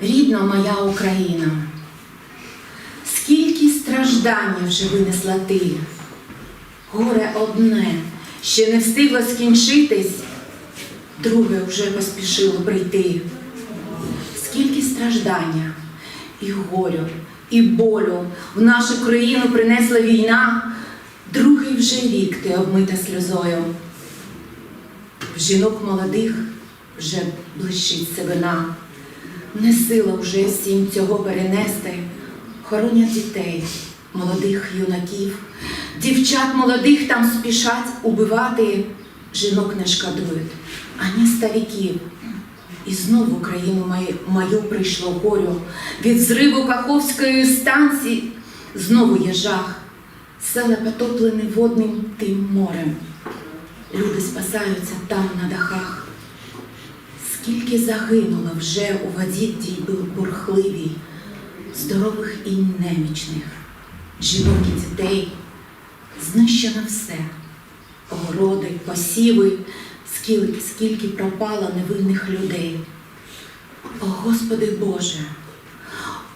рідна моя Україна, скільки страждання вже винесла ти, горе одне, ще не встигло скінчитись, друге вже поспішило прийти. Скільки страждання і горю, і болю в нашу країну принесла війна, другий вже рік ти обмита сльозою. В жінок молодих вже блищить сивина. Не сила вже всім цього перенести. Хоронять дітей, молодих юнаків, дівчат молодих там спішать убивати, жінок не шкодують, ані стариків. І знову в Україну мою, мою прийшло горю. Від зриву Каховської станції знову є жах. Села потоплені водним тим морем. Люди спасаються там на дахах. Скільки загинуло вже у воді тій бу- бурхливій, здорових і немічних, жінок і дітей, знищено все, огороди, посіви, скільки, скільки пропало невинних людей. О Господи Боже,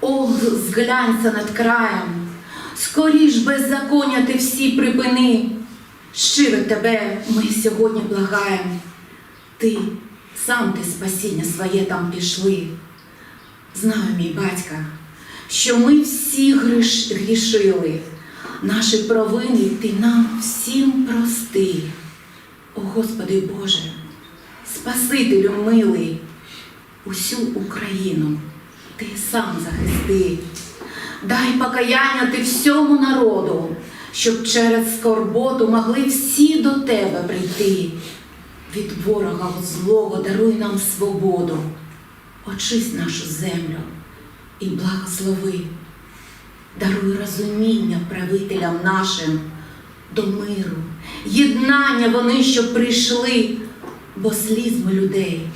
о, зглянься над краєм, скоріш беззаконня ти всі припини. Щиро тебе ми сьогодні благаємо. Ти сам ти спасіння своє там пішли. Знаю, мій батька, що ми всі гриш, грішили. Наші провини ти нам всім прости. О Господи Боже, Спасителю милий, усю Україну ти сам захисти. Дай покаяння ти всьому народу, щоб через скорботу могли всі до тебе прийти. Від ворога злого даруй нам свободу, очисть нашу землю і благослови. Даруй розуміння правителям нашим до миру, єднання вони, щоб прийшли, бо слізьми людей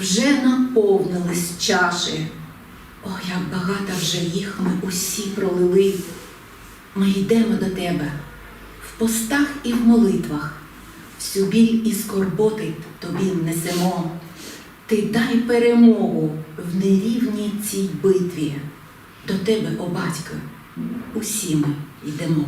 вже наповнились чаші. Ох, як багато вже їх ми усі пролили. Ми йдемо до тебе в постах і в молитвах, всю біль і скорботи тобі несемо. Ти дай перемогу в нерівній цій битві. До тебе, о батько, усі ми йдемо.